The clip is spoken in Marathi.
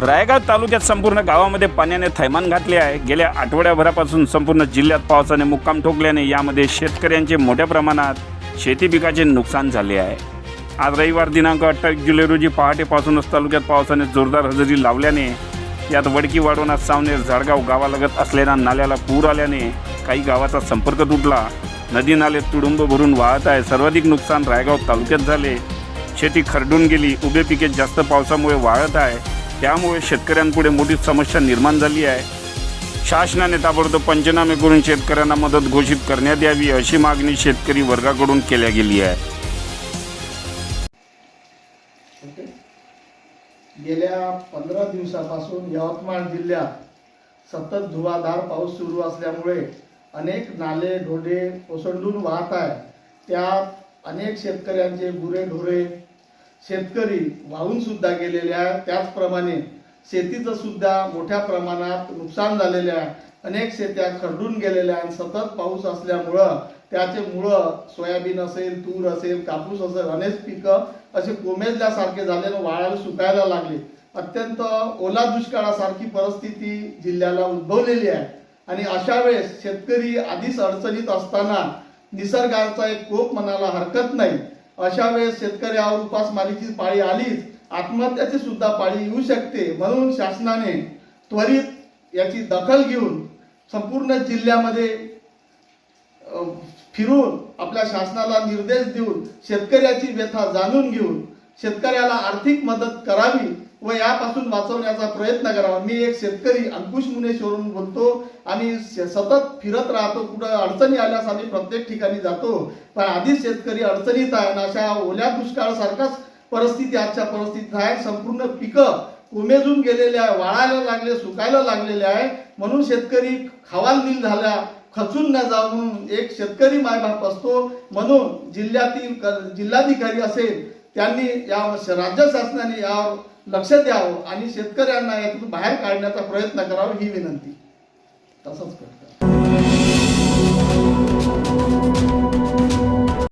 रायगाव तालुक्यात संपूर्ण गावामध्ये पाण्याने थैमान घातले आहे. गेल्या आठवड्याभरापासून संपूर्ण जिल्ह्यात पावसाने मुक्काम ठोकल्याने यामध्ये शेतकऱ्यांचे मोठ्या प्रमाणात शेती पिकाचे नुकसान झाले आहे. आज रविवार दिनांक अठ्ठावीस जुलै रोजी पहाटेपासूनच तालुक्यात पावसाने जोरदार हजेरी लावल्याने यात वडकी वाढवणा सावनेर झाडगाव गावालगत असलेल्या नाल्याला पूर आल्याने काही गावाचा संपर्क तुटला. नदी नाले तुडुंब भरून वाहत आहे. सर्वाधिक नुकसान रायगाव तालुक्यात झाले. शेती खरडून गेली. उभे पिके जास्त पावसामुळे वाळत आहे. त्यामुळे शेतकऱ्यांपुढे मोठी समस्या निर्माण झाली आहे. शासनाने ताबडतोब पंचनामे करून शेतकऱ्यांना मदत घोषित करण्यात यावी अशी मागणी शेतकरी वर्गाकडून केल्या गेली आहे. गेल्या पंधरा दिवसापासून यवतमाळ जिल्ह्यात सतत धुवाधार पाऊस सुरू असल्यामुळे अनेक नाले ढोडे ओसंडून वाहत आहे त्यात अनेक शेतकऱ्यांचे गुरेढोरे शेतकरी वाहून सुद्धा गेलेले आहे त्याचप्रमाणे शेतीचं सुद्धा मोठ्या प्रमाणात नुकसान झालेले आहे अनेक शेत्या खरडून गेलेल्या आणि सतत पाऊस असल्यामुळं त्याचे मुळं सोयाबीन असेल तूर असेल कापूस असेल अनेक पिकं असे कोमेजल्यासारखे झाले आणि वाळायला सुकायला लागले. अत्यंत ओला दुष्काळासारखी परिस्थिती जिल्ह्याला उद्भवलेली आहे. आणि अशा वेळेस शेतकरी आधीच अडचणीत असताना निसर्गाचा एक कोप मनाला हरकत नाही. अशा वेळेस शेतकऱ्यावर उपासमारीची पाळी आलीच आत्महत्याची सुद्धा पाळी येऊ शकते म्हणून शासनाने त्वरित याची दखल घेऊन संपूर्ण जिल्ह्यामध्ये फिरून आपल्या शासनाला निर्देश देऊन शेतकऱ्याची व्यथा जाणून घेऊन शेतकऱ्याला आर्थिक मदत करावी व यापासून वाचवण्याचा प्रयत्न करावा. मी एक शेतकरी अंकुश मुनेश्वरून बोलतो आणि सतत फिरत राहतो. कुठं अडचणी आल्यास आम्ही प्रत्येक ठिकाणी जातो. पण आधीच शेतकरी अडचणीत आहे आणि अशा ओल्या दुष्काळासारखाच परिस्थिती आजच्या परिस्थितीत आहे. संपूर्ण पिकं उमेजून गेलेले आहे वाळायला लागले सुकायला लागलेले आहे. म्हणून शेतकरी खवालदिल झाल्या खचून न जाऊ म्हणून एक शेतकरी मायबाप असतो. म्हणून जिल्ह्यातील क- जिल्हाधिकारी असेल त्यांनी या राज्य शासनाने यावर लक्ष द्यावं आणि शेतकऱ्यांना यातून बाहेर काढण्याचा प्रयत्न करावा ही विनंती. तसंच करतात